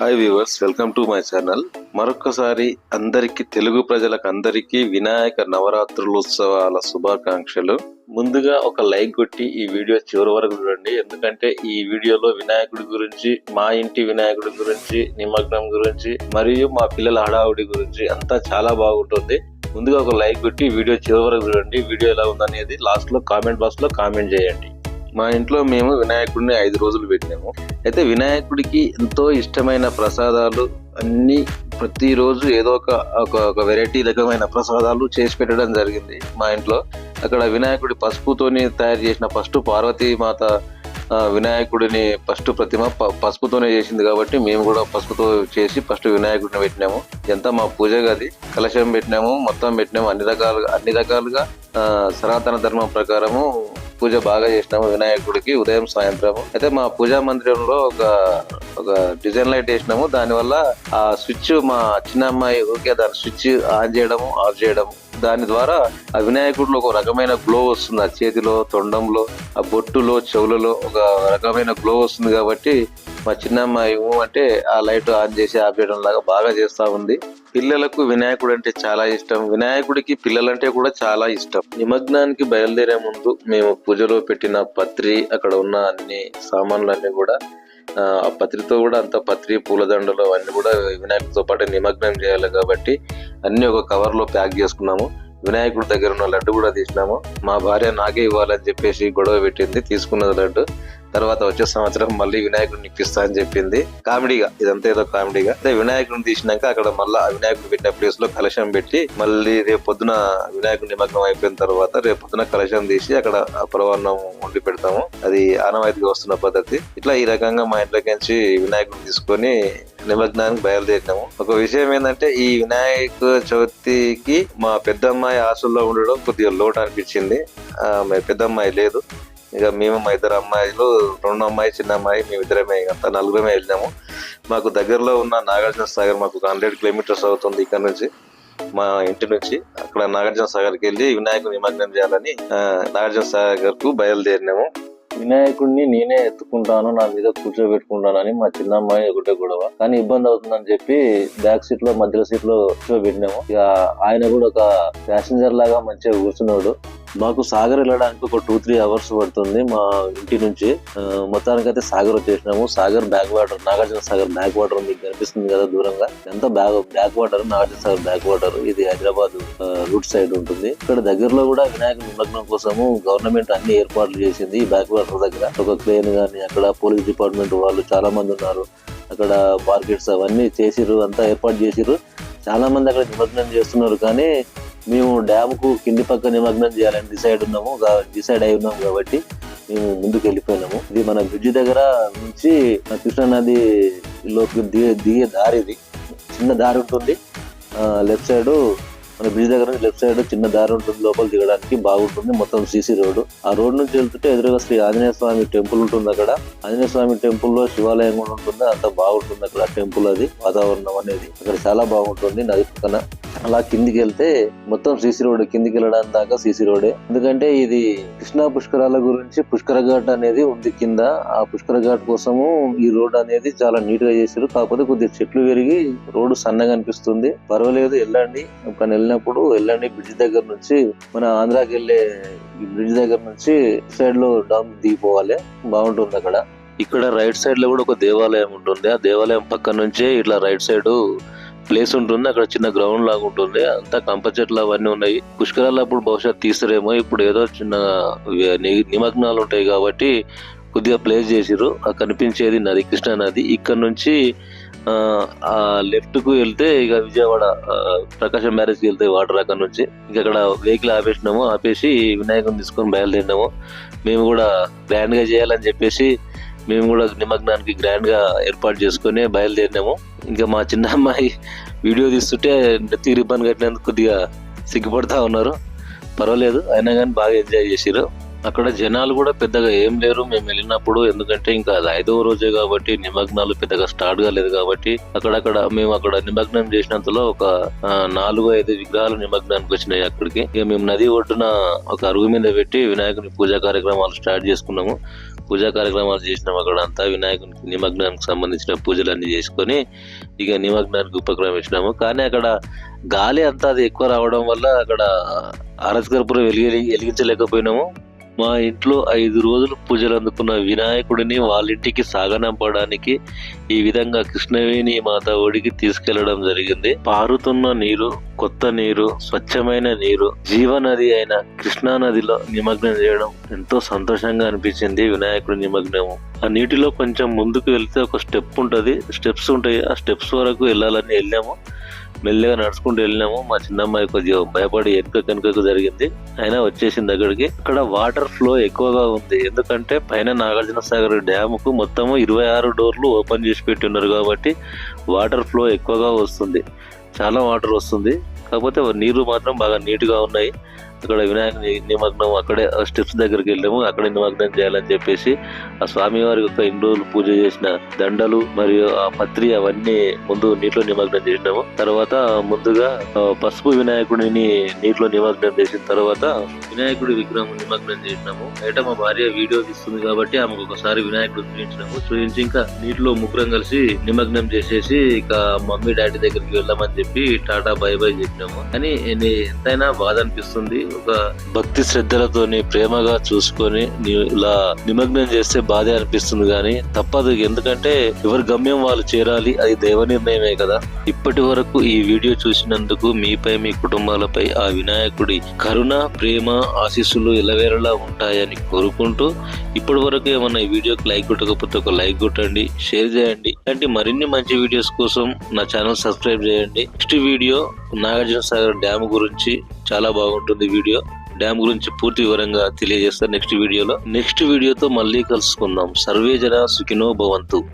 Hi viewers welcome to my channel మరొకసారి అందరికి తెలుగు ప్రజలకు అందరికీ వినాయక నవరాత్రులోత్సవాల శుభాకాంక్షలు. ముందుగా ఒక లైక్ కొట్టి ఈ వీడియో చివరి వరకు చూడండి. ఎందుకంటే ఈ వీడియోలో వినాయకుడి గురించి మా ఇంటి వినాయకుడి గురించి నిమగ్నం గురించి మరియు మా పిల్లల హడావుడి గురించి అంతా చాలా బాగుంటుంది. ముందుగా ఒక లైక్ కొట్టి వీడియో చివరి వరకు చూడండి. వీడియో ఎలా ఉందనేది లాస్ట్లో కామెంట్ బాక్స్లో కామెంట్ చేయండి. మా ఇంట్లో మేము వినాయకుడిని ఐదు రోజులు పెట్టినాము. అయితే వినాయకుడికి ఎంతో ఇష్టమైన ప్రసాదాలు అన్ని ప్రతిరోజు ఏదో ఒక ఒక వెరైటీ రకమైన ప్రసాదాలు చేసి పెట్టడం జరిగింది మా ఇంట్లో. అక్కడ వినాయకుడి పసుపుతోని తయారు చేసిన ఫస్ట్ పార్వతీ మాత వినాయకుడిని ఫస్ట్ ప్రతిమ ప- పసుపుతోనే చేసింది కాబట్టి మేము కూడా పసుపుతో చేసి ఫస్ట్ వినాయకుడిని పెట్టినాము. ఎంత మా పూజ గది. కలశం పెట్టినాము మొత్తం పెట్టినాము. అన్ని రకాలుగా అన్ని రకాలుగా సనాతన ధర్మం ప్రకారము పూజ బాగా చేసినాము వినాయకుడికి ఉదయం సాయంత్రము. అయితే మా పూజా మందిరంలో ఒక ఒక డిజైన్ లైట్ వేసినాము. దానివల్ల ఆ స్విచ్ మా చిన్న అమ్మాయి ఊరికే దాని స్విచ్ ఆన్ చేయడము ఆఫ్ చేయడము. దాని ద్వారా ఆ వినాయకుడిలో ఒక రకమైన గ్లో వస్తుంది. ఆ చేతిలో తొండంలో ఆ బొట్టులో చెవులలో ఒక రకమైన గ్లో వస్తుంది కాబట్టి మా చిన్న అమ్మాయి అంటే ఆ లైట్ ఆన్ చేసి ఆఫ్ చేయడం లాగా బాగా చేస్తా ఉంది. పిల్లలకు వినాయకుడు అంటే చాలా ఇష్టం. వినాయకుడికి పిల్లలంటే కూడా చాలా ఇష్టం. నిమగ్నానికి బయలుదేరే ముందు మేము పూజలో పెట్టిన పత్రి అక్కడ ఉన్న అన్ని సామాన్లన్నీ కూడా ఆ పత్రితో కూడా అంత పత్రి పూలదండలు అవన్నీ కూడా వినాయకుడితో పాటు నిమగ్నం చేయాలి కాబట్టి అన్ని ఒక కవర్లో ప్యాక్ చేసుకున్నాము. వినాయకుడి దగ్గర ఉన్న లడ్డు కూడా తీసినాము. మా భార్య నాకే ఇవ్వాలని చెప్పేసి గొడవ పెట్టింది తీసుకున్నది లడ్డు. తర్వాత వచ్చే సంవత్సరం మళ్ళీ వినాయకుడిని ఇప్పిస్తా అని చెప్పింది. కామెడీగా ఇదంతా ఏదో కామెడీగా. అయితే వినాయకుడిని తీసినాక అక్కడ మళ్ళీ వినాయకుడు పెట్టిన ప్లేస్లో కలశం పెట్టి మళ్ళీ రేపు పొద్దున వినాయకుడి నిమగ్నం అయిపోయిన తర్వాత రేపు పొద్దున కలశం తీసి అక్కడ అపరవర్ణం వండి పెడతాము. అది ఆనవాయితీగా వస్తున్న పద్ధతి. ఇట్లా ఈ రకంగా మా ఇంట్లోకించి వినాయకుడిని తీసుకొని నిమగ్నానికి బయలుదేరినాము. ఒక విషయం ఏంటంటే ఈ వినాయక చవితికి మా పెద్దమ్మాయి ఆశల్లో ఉండడం కొద్దిగా లోటు అనిపించింది. పెద్దమ్మాయి లేదు. ఇక మేము మా ఇద్దరు అమ్మాయిలు రెండు అమ్మాయి చిన్న అమ్మాయి మేమిద్దరమే అంతా నలుగురమే వెళ్ళినాము. మాకు దగ్గరలో ఉన్న నాగార్జున సాగర్ మాకు ఒక హండ్రెడ్ కిలోమీటర్స్ అవుతుంది ఇక్కడ నుంచి మా ఇంటి నుంచి. అక్కడ నాగార్జున సాగర్కి వెళ్ళి వినాయకుని నిమగ్నం చేయాలని నాగార్జున సాగర్కు బయలుదేరినాము. వినాయకుడిని నేనే ఎత్తుకుంటాను నా మీద కూర్చోబెట్టుకుంటానని మా చిన్న అమ్మాయి ఒకటే గొడవ. కానీ ఇబ్బంది అవుతుందని చెప్పి బ్యాక్ సీట్లో మధ్యలో సీట్లో కూర్చోబెట్టినాము. ఇక ఆయన కూడా ఒక ప్యాసింజర్ లాగా మంచిగా కూర్చున్నాడు. మాకు సాగర్ వెళ్ళడానికి ఒక టూ త్రీ అవర్స్ పడుతుంది మా ఇంటి నుంచి. మొత్తానికి అయితే సాగర్ వచ్చేసినాము. Sagar back water Nagarjuna Sagar back water మీకు కనిపిస్తుంది కదా దూరంగా. ఎంత back back water? Nagarjuna Sagar back water. ఇది హైదరాబాద్ రూట్ సైడ్ ఉంటుంది. ఇక్కడ దగ్గరలో కూడా వినాయక నిమగ్నం కోసము గవర్నమెంట్ అన్ని ఏర్పాట్లు చేసింది ఈ బ్యాక్ వాటర్ దగ్గర. ఒక క్రేన్ కానీ అక్కడ పోలీస్ డిపార్ట్మెంట్ వాళ్ళు చాలా మంది ఉన్నారు. అక్కడ మార్కెట్స్ అవన్నీ చేసిర్రు అంతా ఏర్పాటు చేసిర్రు. చాలా మంది అక్కడ నిమగ్నం చేస్తున్నారు. కానీ మేము డ్యామ్కు కింది పక్క నిమగ్నం చేయాలని డిసైడ్ ఉన్నాము. డిసైడ్ అయి ఉన్నాము కాబట్టి మేము ముందుకు వెళ్ళిపోయినాము. ఇది మన బ్రిడ్జి దగ్గర నుంచి మన కృష్ణా నది లోకి దిగే దిగే దారి ఇది. చిన్న దారి ఉంటుంది. లెఫ్ట్ సైడ్ మన బ్రిడ్జ్ దగ్గర నుంచి లెఫ్ట్ సైడ్ చిన్న దారి ఉంటుంది. లోపల దిగడానికి బాగుంటుంది. మొత్తం సీసీ రోడ్ ఆ రోడ్ నుంచి వెళ్తుంటే ఎదురుగా శ్రీ ఆంజనేయ స్వామి టెంపుల్ ఉంటుంది అక్కడ. ఆంజనేయ స్వామి టెంపుల్లో శివాలయం కూడా ఉంటుంది. అంత బాగుంటుంది అక్కడ. టెంపుల్ అది. వాతావరణం అనేది అక్కడ చాలా బాగుంటుంది. నది పక్కన. అలా కిందికి వెళ్తే మొత్తం సీసీ రోడ్ కిందికి వెళ్ళడానికి దాకా సీసీ రోడే ఎందుకంటే ఇది కృష్ణా పుష్కరాల గురించి పుష్కర ఘాట్ అనేది ఉంది కింద. ఆ పుష్కర ఘాట్ కోసము ఈ రోడ్ అనేది చాలా నీట్గా చేశారు. కాకపోతే కొద్దిగా చెట్లు పెరిగి రోడ్డు సన్నగా అనిపిస్తుంది. పర్వాలేదు వెళ్ళండి. కానీ వెళ్ళినప్పుడు వెళ్ళండి బ్రిడ్జ్ దగ్గర నుంచి. మన ఆంధ్రాకి వెళ్ళే ఈ బ్రిడ్జ్ దగ్గర నుంచి సైడ్లో డామ్ దిగిపోవాలి. బాగుంటుంది అక్కడ. ఇక్కడ రైట్ సైడ్లో కూడా ఒక దేవాలయం ఉంటుంది. ఆ దేవాలయం పక్క నుంచే ఇట్లా రైట్ సైడ్ ప్లేస్ ఉంటుంది అక్కడ చిన్న గ్రౌండ్ లాగా ఉంటుంది అంతా కంప చెట్లు అవన్నీ ఉన్నాయి. పుష్కరాలు అప్పుడు బహుశా తీసరేమో ఇప్పుడు ఏదో చిన్న ని- నిమగ్నాలు ఉంటాయి కాబట్టి కొద్దిగా ప్లేస్ చేసిరు ఆ కనిపించేది నది కృష్ణా నది. ఇక్కడ నుంచి ఆ, లెఫ్ట్కు లెఫ్ట్కు వెళ్తే ఇక విజయవాడ ప్రకాశం మ్యారేజ్కి వెళ్తే వాటర్ అక్కడ నుంచి ఇక అక్కడ వెహికల్ ఆపేసినాము. ఆపేసి వినాయకుని తీసుకొని బయలుదేరినాము. మేము కూడా గ్రాండ్గా చేయాలని చెప్పేసి మేము కూడా నిమగ్నానికి గ్రాండ్గా ఏర్పాటు చేసుకుని బయలుదేరినాము. ఇంకా మా చిన్న అమ్మాయి వీడియో తీస్తుంటే నెత్తికి రిబ్బన్ కట్టినందుకు కొద్దిగా సిగ్గుపడతా ఉన్నారు. పర్వాలేదు అయినా కానీ బాగా ఎంజాయ్ చేసిరు అక్కడ జనాలు కూడా పెద్దగా ఏం లేరు మేము వెళ్ళినప్పుడు. ఎందుకంటే ఇంకా అది ఐదవ రోజే కాబట్టి నిమగ్నాలు పెద్దగా స్టార్ట్ కాలేదు కాబట్టి అక్కడక్కడ మేము అక్కడ నిమగ్నం చేసినంతలో ఒక నాలుగు ఐదు విగ్రహాలు నిమగ్నానికి వచ్చినాయి అక్కడికి. ఇక మేము నది ఒడ్డున ఒక అరుగు మీద పెట్టి వినాయకుని పూజా కార్యక్రమాలు స్టార్ట్ చేసుకున్నాము. పూజా కార్యక్రమాలు చేసినాం అక్కడ అంతా వినాయకునికి నిమగ్నానికి సంబంధించిన పూజలు అన్ని చేసుకొని ఇక నిమగ్నానికి ఉపక్రమించినాము. కానీ అక్కడ గాలి అంతా అది ఎక్కువ రావడం వల్ల అక్కడ ఆరతికర్పూరం వెలిగి వెలిగించలేకపోయినాము. మా ఇంట్లో ఐదు రోజులు పూజలు అందుకున్న వినాయకుడిని వాళ్ళ ఇంటికి సాగనంపడానికి ఈ విధంగా కృష్ణవేణి మాత ఒడికి తీసుకెళ్ళడం జరిగింది. పారుతున్న నీరు కొత్త నీరు స్వచ్ఛమైన నీరు జీవనది అయిన కృష్ణా నదిలో నిమగ్నం చేయడం ఎంతో సంతోషంగా అనిపించింది వినాయకుడి నిమగ్నము. ఆ నీటిలో కొంచెం ముందుకు వెళ్తే ఒక స్టెప్ ఉంటుంది. స్టెప్స్ ఉంటాయి. ఆ స్టెప్స్ వరకు వెళ్ళాలని వెళ్ళాము. మెల్లగా నడుచుకుంటూ వెళ్ళినాము. మా చిన్నమ్మాయి కొద్దిగా భయపడి వెనుక కనుకకు జరిగింది. అయినా వచ్చేసింది దగ్గరికి అక్కడ వాటర్ ఫ్లో ఎక్కువగా ఉంది. ఎందుకంటే పైన నాగార్జున సాగర్ డ్యామ్కు మొత్తము ఇరవై ఆరు డోర్లు ఓపెన్ చేసి పెట్టి ఉన్నారు కాబట్టి వాటర్ ఫ్లో ఎక్కువగా వస్తుంది. చాలా వాటర్ వస్తుంది. కాకపోతే నీరు మాత్రం బాగా నీట్గా ఉన్నాయి. అక్కడ వినాయకుని నిమగ్నం అక్కడే స్టెప్స్ దగ్గరికి వెళ్ళాము. అక్కడే నిమగ్నం చేయాలని చెప్పేసి ఆ స్వామి వారి యొక్క ఇన్ని రోజులు పూజ చేసిన దండలు మరియు ఆ పత్రి అవన్నీ ముందు నీటిలో నిమగ్నం చేసినాము. తర్వాత ముందుగా పసుపు వినాయకుడిని నీటిలో నిమగ్నం చేసిన తర్వాత వినాయకుడి విగ్రహం నిమగ్నం చేసినాము. బయట మా భార్య వీడియో తీస్తుంది కాబట్టి ఆమెకు ఒకసారి వినాయకుడు చూపించినాము. చూపించి ఇంకా నీటిలో ముగ్గురం కలిసి నిమగ్నం చేసేసి ఇక మమ్మీ డాడీ దగ్గరికి వెళ్ళామని చెప్పి టాటా బై బై చెప్పినాము. కానీ ఎంతైనా బాధ అనిపిస్తుంది. ఒక భక్తి శ్రద్ధలతోని ప్రేమగా చూసుకొని ఇలా నిమగ్నం చేస్తే బాధే అనిపిస్తుంది కానీ తప్పదు. ఎందుకంటే ఎవరి గమ్యం వాళ్ళు చేరాలి అది దైవ నిర్ణయమే కదా. ఇప్పటి వరకు ఈ వీడియో చూసినందుకు మీపై మీ కుటుంబాలపై ఆ వినాయకుడి కరుణ ప్రేమ ఆశీస్సులు ఇలవేరలా ఉంటాయని కోరుకుంటూ ఇప్పటి వరకు ఏమన్నా ఈ వీడియోకి లైక్ కొట్టకపోతే ఒక లైక్ కొట్టండి షేర్ చేయండి. ఇలాంటి మరిన్ని మంచి వీడియోస్ కోసం నా ఛానల్ సబ్స్క్రైబ్ చేయండి. Next video Nagarjuna Sagar dam గురించి చాలా బాగుంటుంది వీడియో. డ్యామ్ గురించి పూర్తి వివరంగా తెలియజేస్తారు నెక్స్ట్ వీడియోలో. నెక్స్ట్ వీడియోతో మళ్ళీ కలుసుకుందాం. సర్వే జన సుఖినో భవంతు.